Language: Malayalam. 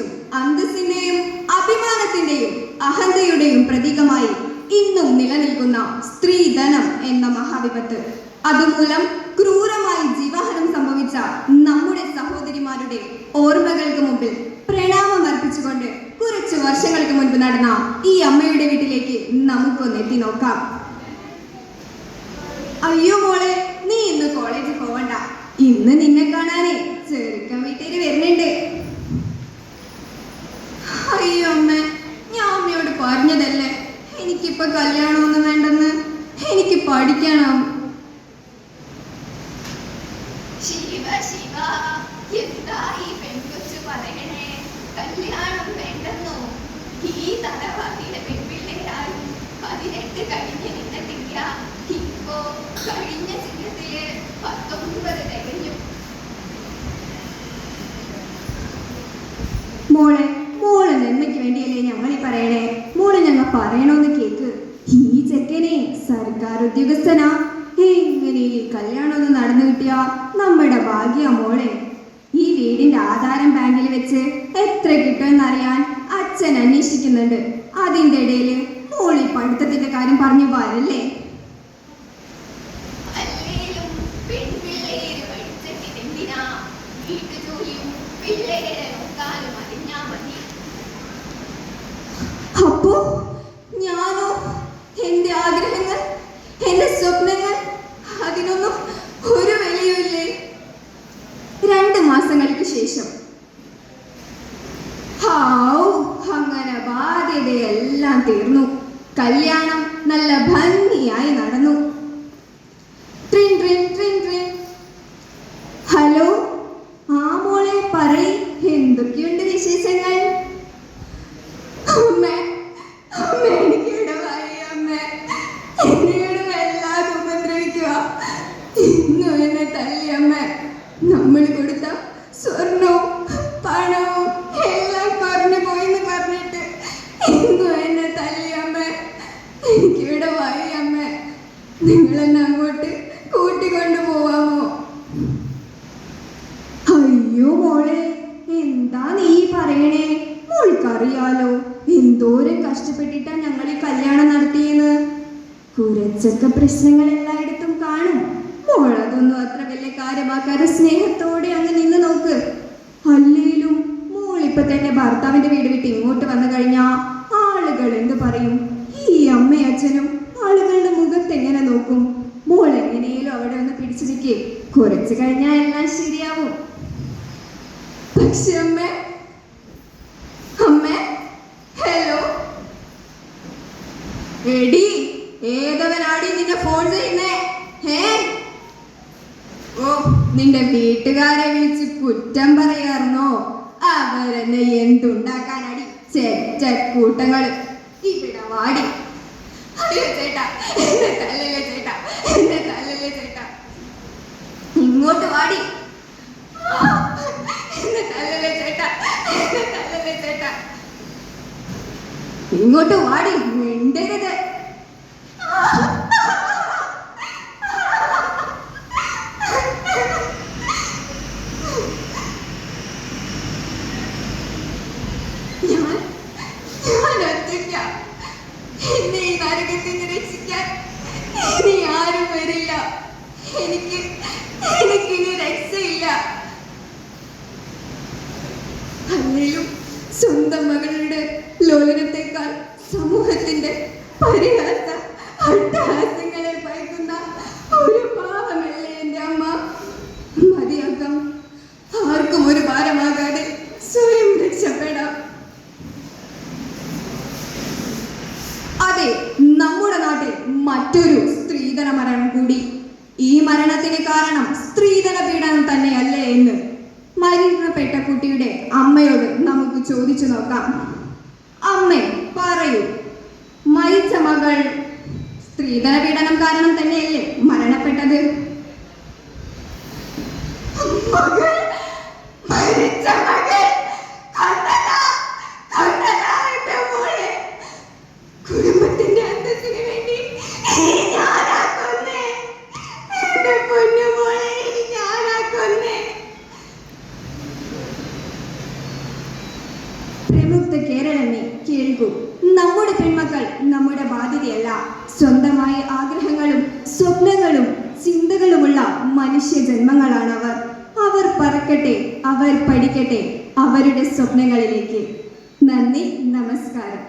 ഉപേക്ഷിച്ചും അന്തസ്സിന്റെയും അഭിമാനത്തിന്റെയും അഹന്തയുടെയും പ്രതീകമായി ഇന്നും നിലനിൽക്കുന്ന സ്ത്രീധനം എന്ന മഹാവിപത്ത്. അതുമൂലം ക്രൂരമായി ജീവഹനം സംഭവിച്ച നമ്മുടെ സഹോദരിമാരുടെ ഓർമ്മകൾക്ക് മുമ്പിൽ പ്രണാമം അർപ്പിച്ചുകൊണ്ട് കുറച്ച് വർഷങ്ങൾക്ക് മുൻപ് നടന്ന ഈ അമ്മയുടെ വീട്ടിലേക്ക് നമുക്കൊന്ന് എത്തി നോക്കാം. അയ്യോ മോളെ നീ ഇന്ന് കോളേജിൽ പോവണ്ട. ഇന്ന് നിന്നെ കാണാനേ ചെറുക്കൻ വീട്ടേര് വരുന്നുണ്ട്. എനിക്കിപ്പൊ കല്യാണമൊന്നും വേണ്ടെന്ന് എനിക്ക് പഠിക്കണം. ശിവ ശിവ എന്താ ഈ പെൺകൊച്ചു പറയണേ? കല്യാണം വേണ്ടെന്നോ? ഈ തലവാദിയുടെ പെൺപിള്ളേരായി പതിനെട്ട് കഴിഞ്ഞ് നിന്നിട്ടില്ല ഇപ്പോ കഴിഞ്ഞ ചിത്രത്തിൽ പത്തൊമ്പത് തികഞ്ഞു മോളെ മോളെ നന്മയ്ക്ക് വേണ്ടിയല്ലേ ഞങ്ങൾ ഈ പറയണേ മോളെ ഞങ്ങൾ പറയണോന്ന് കേക്ക് ഈ ചെക്കനെ സർക്കാർ ഉദ്യോഗസ്ഥനാ. എങ്ങനെ ഈ കല്യാണം നടന്നു കിട്ടിയ നമ്മുടെ ഭാഗ്യ മോളെ. ഈ വീടിന്റെ ആധാരം ബാങ്കിൽ വെച്ച് എത്ര കിട്ടുമെന്നറിയാൻ അച്ഛൻ അന്വേഷിക്കുന്നുണ്ട്. അതിന്റെ ഇടയിൽ മോളി പഠിത്തത്തിന്റെ കാര്യം പറഞ്ഞു വരല്ലേ? അങ്ങനെ ബാധ്യതയെല്ലാം തീർന്നു. കല്യാണം നല്ല ഭംഗിയായി നടന്നു. ട്രിൻ ട്രിൻ ട്രിൻ ട്രിൻ. ഹലോ ആ മോളെ പറയ്. നിങ്ങൾ എന്നെ അങ്ങോട്ട് കൂട്ടിക്കൊണ്ടു പോവാമോ? അയ്യോ മോളെ എന്താ നീ പറയണേ? മോൾക്കറിയാലോ എന്തോരം കഷ്ടപ്പെട്ടിട്ടാ ഞങ്ങൾ ഈ കല്യാണം നടത്തിയെന്ന് കുറച്ചൊക്കെ പ്രശ്നങ്ങൾ എല്ലായിടത്തും കാണും മോളതൊന്നും അത്ര വലിയ കാര്യമാക്കാതെ സ്നേഹത്തോടെ അങ്ങ് നിന്ന് നോക്ക്. അല്ലേലും മോൾ ഇപ്പൊ തന്നെ ഭർത്താവിന്റെ വീട് വിട്ട് ഇങ്ങോട്ട് വന്നു കഴിഞ്ഞാ ആളുകൾ എന്ത് പറയും? അച്ഛനും ആളുകളുടെ മുഖത്ത് എങ്ങനെ നോക്കും? മോൾ എങ്ങനെയും അവിടെ ഒന്ന് പിടിച്ചു നിൽക്കേ. കുറച്ച് കഴിഞ്ഞാൽ എല്ലാം ശരിയാവും. പക്ഷെ അമ്മ അമ്മ ഹലോ? എടി ഏതവനാടി നിന്നെ ഫോൺ ചെയ്യുന്നേ? ഹേ? ഓ നിന്റെ വീട്ടുകാരെ വിളിച്ച് കുറ്റം പറയാറുന്നോ അവരെന്നെ എന്തുണ്ടാക്കാനടി? ചെറ്റ കൂട്ടങ്ങൾ ഇവിടെ വാടി. അയ്യോ ചേട്ടാ എന്നെ തല്ലല്ലേ ചേട്ടാ എന്നെ തല്ലല്ലേ ചേട്ടാ ഇങ്ങോട്ട് വാടി എന്നെ തല്ലല്ലേ ചേട്ടാ എന്നെ തല്ലല്ലേ ചേട്ടാ ഇങ്ങോട്ട് വാടി മിണ്ടരുത് ഞാൻ ഞാൻ ഒറ്റയ്ക്ക നിന്ന് രക്ഷിക്കാൻ ഇനി ആരും വരില്ല. എനിക്ക് എനിക്കിനി രക്ഷയില്ല. അല്ലേലും സ്വന്തം മകളുടെ ലോലനത്തെക്കാൾ സമൂഹത്തിന്റെ പരിഹാസ മറ്റൊരു സ്ത്രീധന മരണം കൂടി. ഈ മരണത്തിന് കാരണം സ്ത്രീധന പീഡനം തന്നെയല്ലേ എന്ന് മരണപ്പെട്ട കുട്ടിയുടെ അമ്മയോട് നമുക്ക് ചോദിച്ചു നോക്കാം. അമ്മ പറയൂ. മരിച്ച മകൾ സ്ത്രീധന പീഡനം കാരണം തന്നെയല്ലേ മരണപ്പെട്ടത്? പ്രമുക്ത കേരളമേ കേൾക്കൂ. നമ്മുടെ പെൺമക്കൾ നമ്മുടെ ബാധ്യതയല്ല. സ്വന്തമായ ആഗ്രഹങ്ങളും സ്വപ്നങ്ങളും ചിന്തകളുമുള്ള മനുഷ്യ ജന്മങ്ങളാണ് അവർ അവർ പറക്കട്ടെ അവർ പഠിക്കട്ടെ അവരുടെ സ്വപ്നങ്ങളിലേക്ക്. നന്ദി നമസ്കാരം.